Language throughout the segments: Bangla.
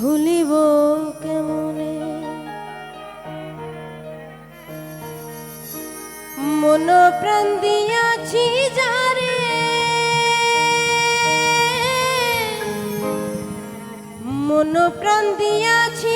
ভুলিব কেমনে? মন প্রাণ দিয়াছি যারে। মন প্রাণ দিয়াছি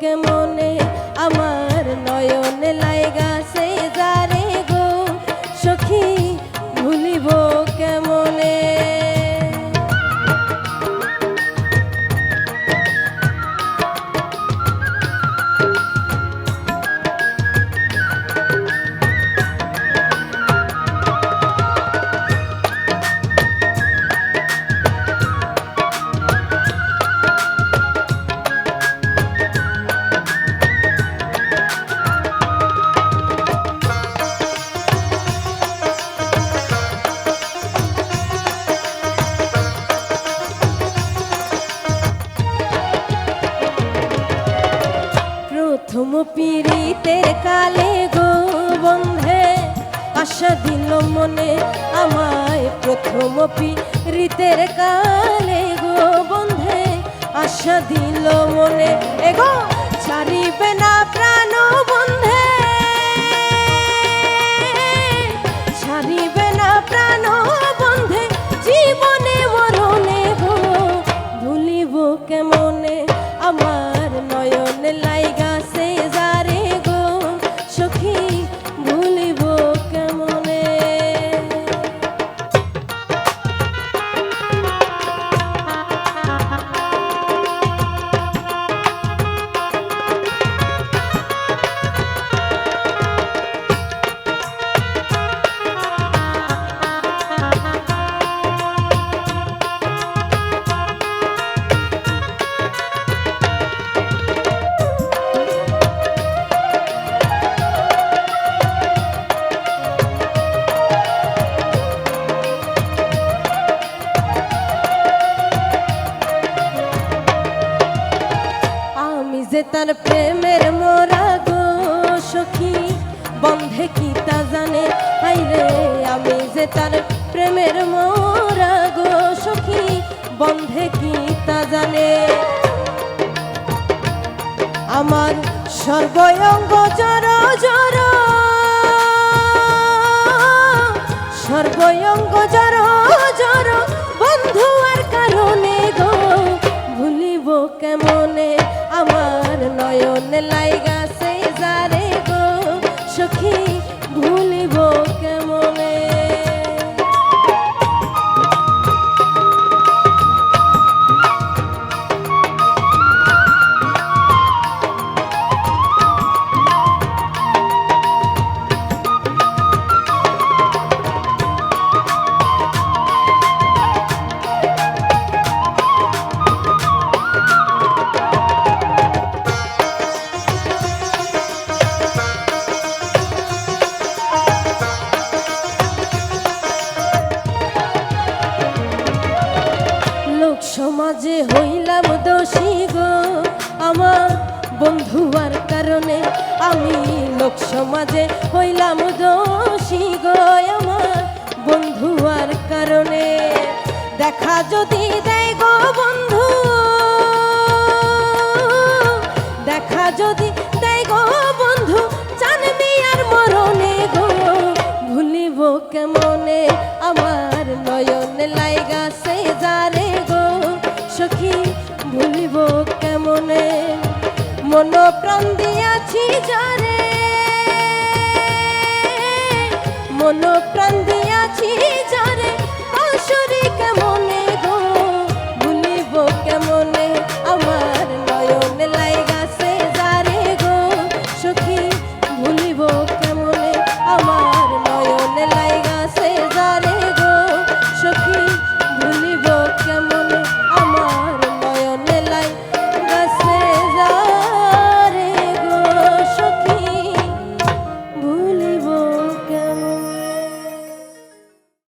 ভুলিব পীড়িতের কালে গো বন্ধে, আশা দিল মনে আমায় প্রথম পীড়িতের কালে গো বন্ধে, আশা দিল মনে এগো ছাড়িবে না প্রাণ বন্ধে। ছাড়িবে না প্রাণ বন্ধে, জীবনে মরণে গো ভুলিব কেমনে? আমার নয়ন লাইগা যে তার প্রেমের মোরা গো সখী। বন্ধে কি তা জানে? হাইরে আমি যে তার প্রেমের মোরা গো সখী, বন্ধে কি তা জানে? আমার সর্বঙ্গ জর জর সর্বঙ্গ জর জর বন্ধু আর কারণে গো, ভুলিব কেমনে? আমার নয়ন লাইগা সমাজে হইলাম দোষী গো। আমার বন্ধুয়ার কারণে আমি লোক সমাজে হইলাম দোষী গো। আমার বন্ধুয়ার কারণে দেখা যদি দেয় কোন প্রাণ দিয়াছি যারে। মন প্রাণ দিয়াছি